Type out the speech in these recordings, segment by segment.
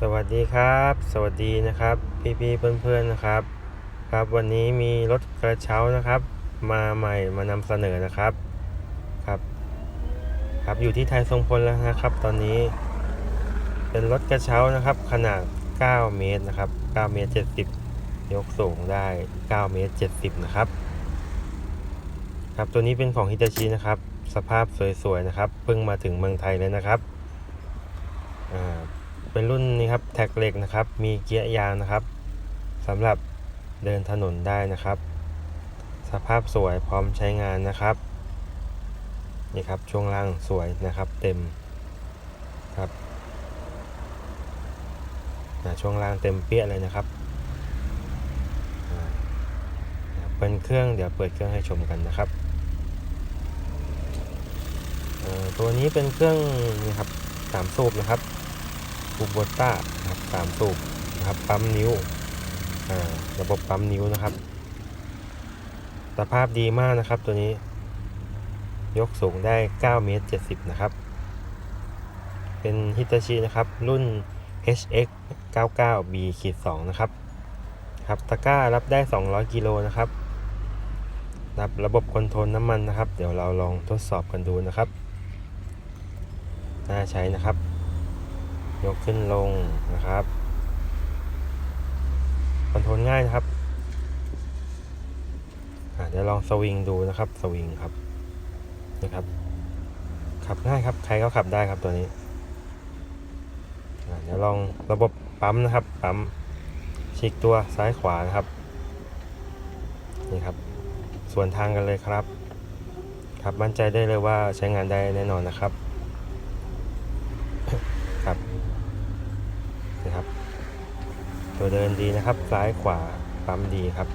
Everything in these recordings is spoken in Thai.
สวัสดีครับ สวัสดีนะครับพี่ๆเพื่อนๆนะครับ ครับวันนี้มีรถกระเช้านะครับ มาใหม่มานำเสนอนะครับครับ ครับอยู่ที่ไทยทรงพลแล้วนะครับ ตอนนี้ เป็นรถกระเช้านะครับ ขนาด 9 เมตรนะครับ 9 เมตร 70 ยกสูงได้ 9 เมตร 70 นะครับ ครับตัวนี้เป็นของฮิตาชินะครับ สภาพสวยๆนะครับเพิ่งมาถึงเมืองไทยเลยนะครับ เป็นรุ่นนี้ครับแท็กเหล็กนะครับ มีเกียร์ยางนะครับสำหรับเดินถนนได้นะครับ สภาพสวยพร้อมใช้งานนะครับนี่ครับช่วงล่างสวยนะครับ เต็มครับช่วงล่างเต็มเปี้ยเลยนะครับเป็นเครื่องเดี๋ยวเปิดเครื่องให้ชมกันนะครับตัวนี้เป็นเครื่องนี่ครับสามสูบนะครับ คูโบต้านะครับสามสูบนะครับปั๊มนิ้วอ่าระบบปั๊มนิ้วนะครับ สภาพดีมากนะครับตัวนี้ ยกสูงได้9เมตร70 นะครับ เป็นฮิตาชินะครับ รุ่น HX 99 B ขีด2นะครับครับตะกร้ารับได้ 200 กิโลนะครับรับระบบคอนโทรลน้ำมันนะครับ เดี๋ยวเราลองทดสอบกันดูนะครับ น่าใช้นะครับ ยกขึ้นลงนะครับคอนโทรลง่ายนะครับอะเดี๋ยวลองสวิงดูนะครับ สวิงครับนะครับ ขับง่ายครับ ใครก็ขับได้ครับตัวนี้อะเดี๋ยวลองระบบปั๊มนะครับ ปั๊มฉีกตัวซ้ายขวานะครับ นี่ครับ ส่วนทางกันเลยครับ ครับมั่นใจได้เลยว่าใช้งานได้แน่นอนนะครับ ตัวเดินดีนะครับ ซ้ายขวาปั๊มดีครับ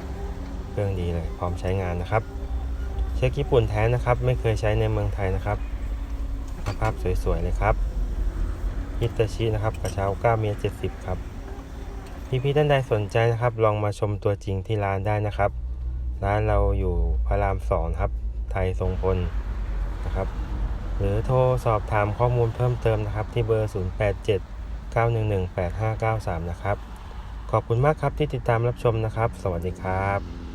เครื่องดีเลย พร้อมใช้งานนะครับ เช็คญี่ปุ่นแท้นะครับ ไม่เคยใช้ในเมืองไทยนะครับสภาพสวยๆเลยครับฮิตาชินะครับกระเช้า9เมตร70 ครับ พี่ๆท่านใดสนใจนะครับ ลองมาชมตัวจริงที่ร้านได้นะครับ ร้านเราอยู่พระรามสองครับ ไทยทรงพลนะครับ หรือโทรสอบถามข้อมูลเพิ่มเติมนะครับ ที่เบอร์ 087 911 8593 นะครับ ขอบคุณมากครับที่ติดตามรับชมนะครับ สวัสดีครับ